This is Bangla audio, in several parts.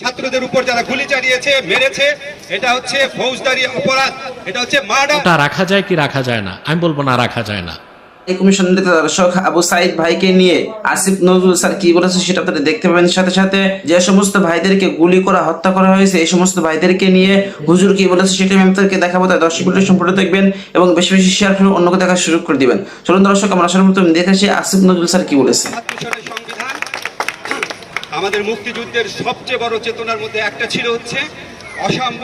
ছাত্রদের উপর যারা গুলি চালিয়েছে মেরেছে এটা হচ্ছে ফৌজদারি অপরাধ এটা হচ্ছে মার্ডার। ওটা রাখা যায় কি রাখা যায় না? আমি বলব না রাখা যায় না। এই দর্শক আবু সাইদ ভাইকে নিয়ে আসিফ নজরুল স্যার কি বলেছে সেটা আপনারা দেখতে পাবেন। সাথে সাথে যে সমস্ত ভাইদেরকে গুলি করা হত্যা করা হয়েছে এই সমস্ত ভাইদেরকে নিয়ে হুজুর কি বলেছে সেটা আমি আপনাদেরকে দেখাবো তাই দর্শক ভিডিও সম্পূর্ণ দেখবেন এবং বেশি বেশি শেয়ার করে অন্যকে দেখার সুযোগ করে দিবেন। চলুন দর্শক আমরা সর্বপ্রথম দেখে আসি আসিফ নজরুল স্যার কি বলেছে। আমাদের মুক্তিযুদ্ধের সবচেয়ে বড় চেতনার মধ্যে একটা ছিল হচ্ছে অসাম্য,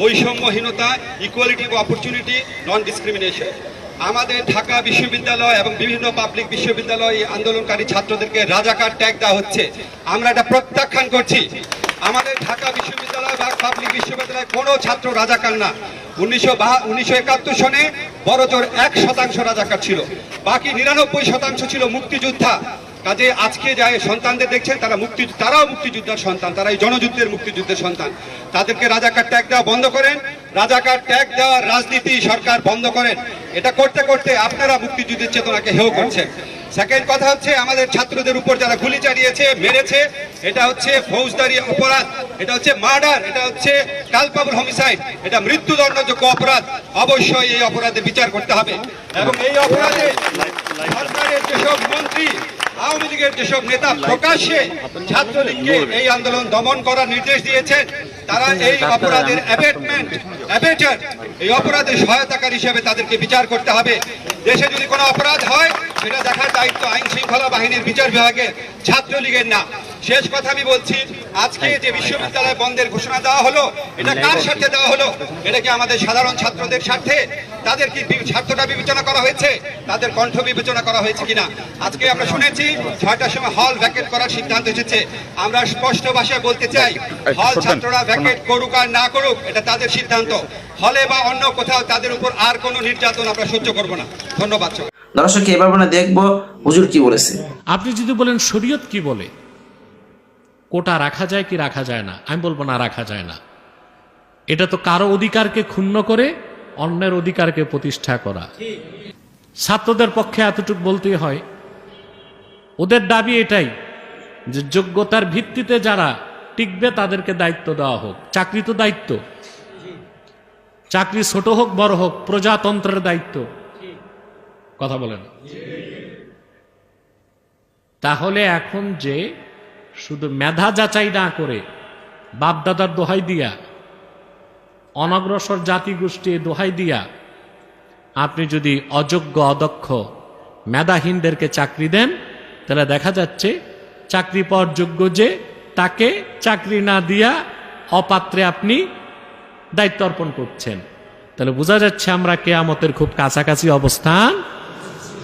বৈষম্যহীনতা ইকুয়ালিটি অপরচুনিটি নন ডিসক্রিমিনেশন আমাদের ঢাকা বিশ্ববিদ্যালয় এবং বিভিন্ন পাবলিক বিশ্ববিদ্যালয় আন্দোলনকারী ছাত্রদেরকে রাজাকার ট্যাগ দেওয়া হচ্ছে। আমরা এটা প্রত্যাখ্যান করছি। আমাদের ঢাকা বিশ্ববিদ্যালয় বা পাবলিক বিশ্ববিদ্যালয়ে কোনো ছাত্র রাজাকার না। উনিশশো বা, উনিশশো একাত্তর সনে বড় জোর এক শতাংশ রাজাকার ছিল। বাকি নিরানব্বই শতাংশ ছিল মুক্তিযোদ্ধা। কাজে আজকে যাই সন্তানদের দেখছেন তারা মুক্তি, তারাও মুক্তিযোদ্ধার সন্তান, তারা এই জনযুদ্ধের মুক্তিযুদ্ধের সন্তান। তাদেরকে রাজাকার ট্যাগ দেওয়া বন্ধ করেন, রাজাকার ট্যাগ দেওয়ার রাজনীতি সরকার বন্ধ করেন। এটা করতে করতে আপনারা মুক্তিযুদ্ধের চেতনাকে হেয় করছেন। সেকেন্ড কথা হচ্ছে, আমাদের ছাত্রদের উপর যারা গুলি চালিয়েছে, মেরেছে, এটা হচ্ছে ফৌজদারি অপরাধ, এটা হচ্ছে মার্ডার, এটা হচ্ছে কালপাবল হোমিসাইড এটা মৃত্যুদণ্ডযোগ্য অপরাধ। অবশ্যই এই অপরাধে বিচার করতে হবে। এবং এই অপরাধে সরকারের যেসব মন্ত্রী আওয়ামী লীগের যেসব নেতা প্রকাশ্যে ছাত্রলীগকে এই আন্দোলন দমন করার নির্দেশ দিয়েছেন, তারা এই অপরাধের অ্যাবেটমেন্ট এই অপরাধের সহায়তাকার হিসেবে তাদেরকে বিচার করতে হবে। দেশে যদি কোনো অপরাধ হয় সেটা দেখার দায়িত্ব আইন শৃঙ্খলা বাহিনীর বিচার বিভাগের ছাত্রলীগের না। শেষ কথা আমি বলছি আজকে যে বিশ্ববিদ্যালয় বন্ধের ঘোষণা দেওয়া হলো এটা কার স্বার্থে দেওয়া হলো? এটা কি আমাদের সাধারণ ছাত্রদের স্বার্থে? তাদের কি স্বার্থটা বিবেচনা করা হয়েছে? তাদের কণ্ঠ বিবেচনা করা হয়েছে কিনা? আজকে আমরা শুনেছি ছয়টার সময় হল ভ্যাকেট করার সিদ্ধান্ত এসেছে। আমরা স্পষ্ট ভাষায় বলতে চাই হল ছাত্ররা ভ্যাকেট করুক আর না করুক এটা তাদের সিদ্ধান্ত। হলে বা অন্য কোথাও তাদের উপর আর কোনো নির্যাতন আমরা সহ্য করব না। ধন্যবাদ। দর্শক এবার আমরা দেখব হুজুর কি বলেছে। আপনি যদি বলেন, শরীয়ত কি বলে? কোটা রাখা যায় কি রাখা যায় না? আমি বলব, না, রাখা যায় না। এটা তো কারও অধিকারকে ক্ষুণ্ণ করে, অন্যের অধিকারকে প্রতিষ্ঠা করা। ছাত্রদের পক্ষে এতটুকু বলতেই হয়, ওদের দাবি এটাই যে যোগ্যতার ভিত্তিতে যারা টিকবে, তাদেরকে দায়িত্ব দেওয়া হোক। চাকরি তো দায়িত্ব। চাকরি ছোট হোক, বড় হোক, প্রজাতন্ত্রের দায়িত্ব। কথা বলেন। তাহলে এখন যে শুধু মেধা যাচাই না করে বাপদাদার দোহাই দিয়া, অনগ্রসর জাতিগোষ্ঠী দোহাই দিয়া আপনি যদি অযোগ্য, অদক্ষ মেধাহীনদেরকে চাকরি দেন, তাহলে দেখা যাচ্ছে চাকরি পাওয়ার যোগ্য যে তাকে চাকরি না দিয়া অপাত্রে আপনি দায়িত্ব অর্পণ করছেন। তাহলে বোঝা যাচ্ছে আমরা কেয়ামতের খুব কাছাকাছি অবস্থান।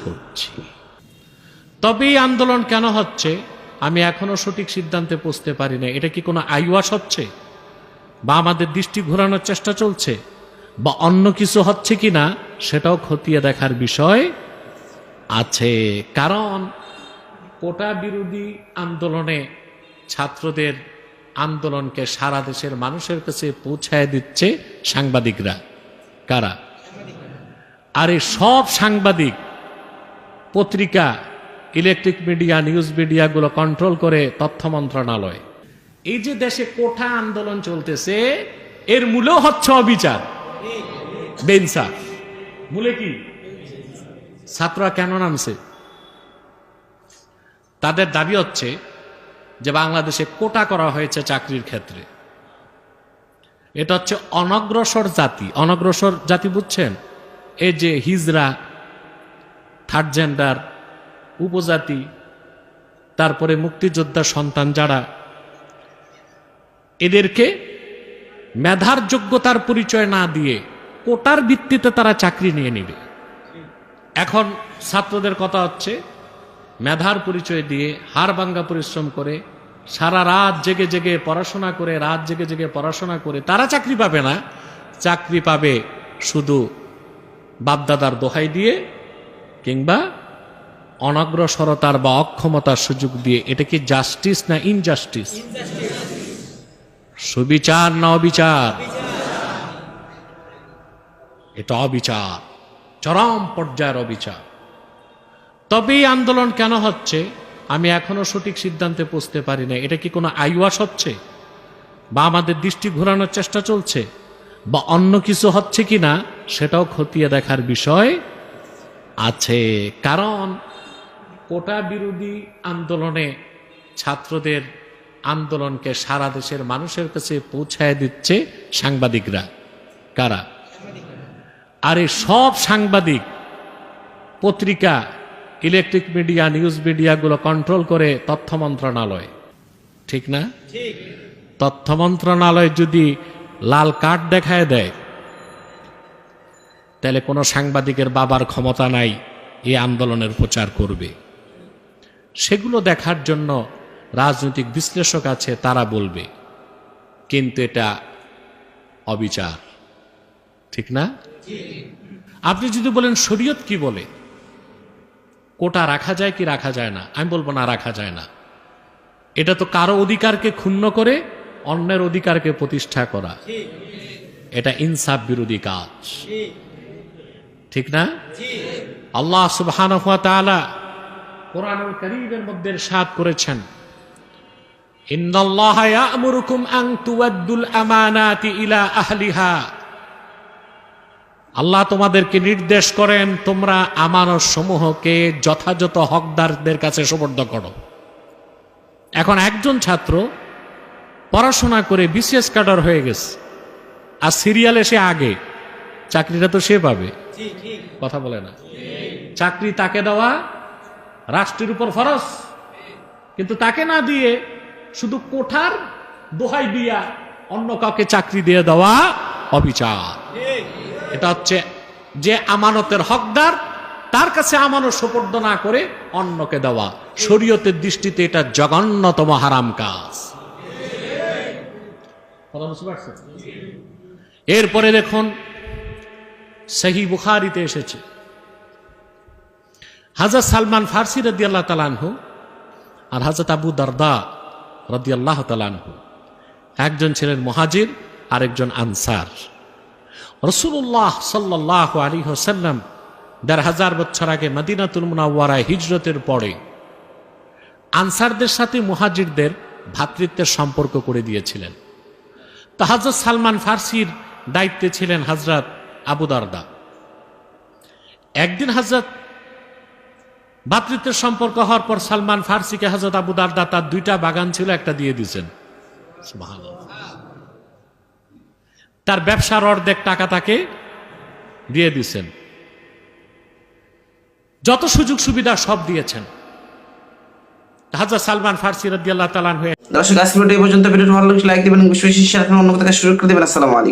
করছি তবে এই আন্দোলন কেন হচ্ছে? আমি এখনও সঠিক সিদ্ধান্তে পৌঁছতে পারি না এটা কি কোনো আইওয়াস হচ্ছে? বা আমাদের দৃষ্টি ঘোরানোর চেষ্টা চলছে? বা অন্য কিছু হচ্ছে কি না, সেটাও খতিয়ে দেখার বিষয় আছে। কারণ কোটা বিরোধী আন্দোলনে ছাত্রদের আন্দোলনকে সারা দেশের মানুষের কাছে পৌঁছায় দিচ্ছে সাংবাদিকরা। কারা? আর সব সাংবাদিক। পত্রিকা, ইলেকট্রিক মিডিয়া, নিউজ মিডিয়াগুলো কন্ট্রোল করে তথ্য মন্ত্রণালয়। এই যে দেশে কোঠা আন্দোলন চলতেছে, এর মূলেও হচ্ছে অবিচার। মূলে কি? ছাত্ররা কেন নামছে? তাদের দাবি হচ্ছে যে বাংলাদেশে কোটা করা হয়েছে চাকরির ক্ষেত্রে। এটা হচ্ছে অনগ্রসর জাতি। অনগ্রসর জাতি বুঝছেন? এই যে হিজরা থার্ড জেন্ডার উপজাতি, তারপরে মুক্তিযোদ্ধা সন্তান যারা, এদেরকে মেধার যোগ্যতার পরিচয় না দিয়ে কোটার ভিত্তিতে তারা চাকরি নিয়ে নেবে। এখন ছাত্রদের কথা হচ্ছে, মেধার পরিচয় দিয়ে হাড় ভাঙ্গা পরিশ্রম করে, সারা রাত জেগে জেগে পড়াশোনা করে, রাত জেগে জেগে পড়াশোনা করে, তারা চাকরি পাবে না। চাকরি পাবে শুধু বাপদাদার দোহাই দিয়ে কিংবা অনগ্রসরতার বা অক্ষমতার সুযোগ দিয়ে, এটা কি জাস্টিস না ইনজাস্টিস সুবিচার না অবিচার? এটা অবিচার, চরম পর্যায়ের অবিচার। তবে এই আন্দোলন কেন হচ্ছে? আমি এখনও সঠিক সিদ্ধান্তে পৌঁছতে পারি না এটা কি কোনো আইওয়াস হচ্ছে? বা আমাদের দৃষ্টি ঘোরানোর চেষ্টা চলছে? বা অন্য কিছু হচ্ছে কিনা? সেটাও খতিয়ে দেখার বিষয় আছে। কারণ কোটা বিরোধী আন্দোলনে ছাত্রদের আন্দোলনকে সারা দেশের মানুষের কাছে পৌঁছায় দিচ্ছে সাংবাদিকরা। কারা? আর এই সব সাংবাদিক পত্রিকা ইলেকট্রিক মিডিয়া নিউজ মিডিয়াগুলো কন্ট্রোল করে তথ্য মন্ত্রণালয়। ঠিক না? তথ্য মন্ত্রণালয় যদি লাল কার্ড দেখায় দেয় তাহলে কোনো সাংবাদিকের বাবার ক্ষমতা নাই এই আন্দোলনের প্রচার করবে। সেগুলো দেখার জন্য রাজনৈতিক বিশ্লেষক আছে, তারা বলবে, কিন্তু এটা অবিচার। ঠিক না? আপনি যদি বলেন, শরীয়ত কি বলে? কোটা রাখা যায় কি রাখা যায় না? আমি বলব না, রাখা যায় না। এটা তো কারও অধিকারকে ক্ষুণ্ণ করে, অন্যের অধিকারকে প্রতিষ্ঠা করা। এটা ইনসাফ বিরোধী কাজ। ঠিক না? আল্লাহ তাআলা কোরআনুল কারীমের মধ্যে ইরশাদ করেছেন। আল্লাহ তোমাদেরকে নির্দেশ করেন, তোমরা আমানত সমূহকে যথাযথ হকদারদের কাছে সুবর্দ করো। এখন একজন ছাত্র পড়াশোনা করে বিসিএস কাডার হয়ে গেছে। আর সিরিয়ালে সে আগে, চাকরিটা তো সে পাবে। কথা বলে না। চাকরি তাকে দেওয়া রাষ্ট্রের উপর ফরস কিন্তু তাকে না দিয়ে শুধু কোঠার দোহাই দিয়া অন্য কাউকে চাকরি দিয়ে দেওয়া অবিচার। এটা হচ্ছে যে আমানতের হকদার তার কাছে আমানত সোপর্দ না করে অন্যকে দেওয়া। শরীয়তের দৃষ্টিতে এটা জঘন্যতম হারাম কাজ? এরপরে দেখুন সহি বুখারিতে এসেছে। হাজরত সালমান ফার্সি রদি আল্লাহ তালানহু আর হাজরত আবু দারদা রদি আল্লাহ তালানহু একজন ছিলেন মহাজির, আরেকজন আনসার। রসুল্লাহ সাল্লাহ আলী হোসাল্লাম দেড় হাজার বছর আগে মদিনাতুল মুনাওয়ারায় হিজরতের পরে আনসারদের সাথে মুহাজিরদের ভ্রাতৃত্বের সম্পর্ক করে দিয়েছিলেন। তো হজরত সালমান ফার্সির দায়িত্বে ছিলেন হজরত আবু দারদা। একদিন হজরত ভ্রাতৃত্বের সম্পর্ক হওয়ার পর সালমান ফার্সিকে হজরত আবু দারদা তার দুইটা বাগান ছিল, একটা দিয়ে দিয়েছেন। তার ব্যবসার অর্ধেক টাকা তাকে দিয়ে দিছেন যত সুযোগ সুবিধা সব দিয়েছেন। হাজার সালমান ফার্সি রাদিয়াল্লাহু তাআলা হয়ে দর্শক আজকে পর্যন্ত। ভিডিওটি ভালো লাগলে লাইক দিবেন শেয়ার করুন অন্য কথা শুরু করে দেবেন। আসসালামু আলাইকুম।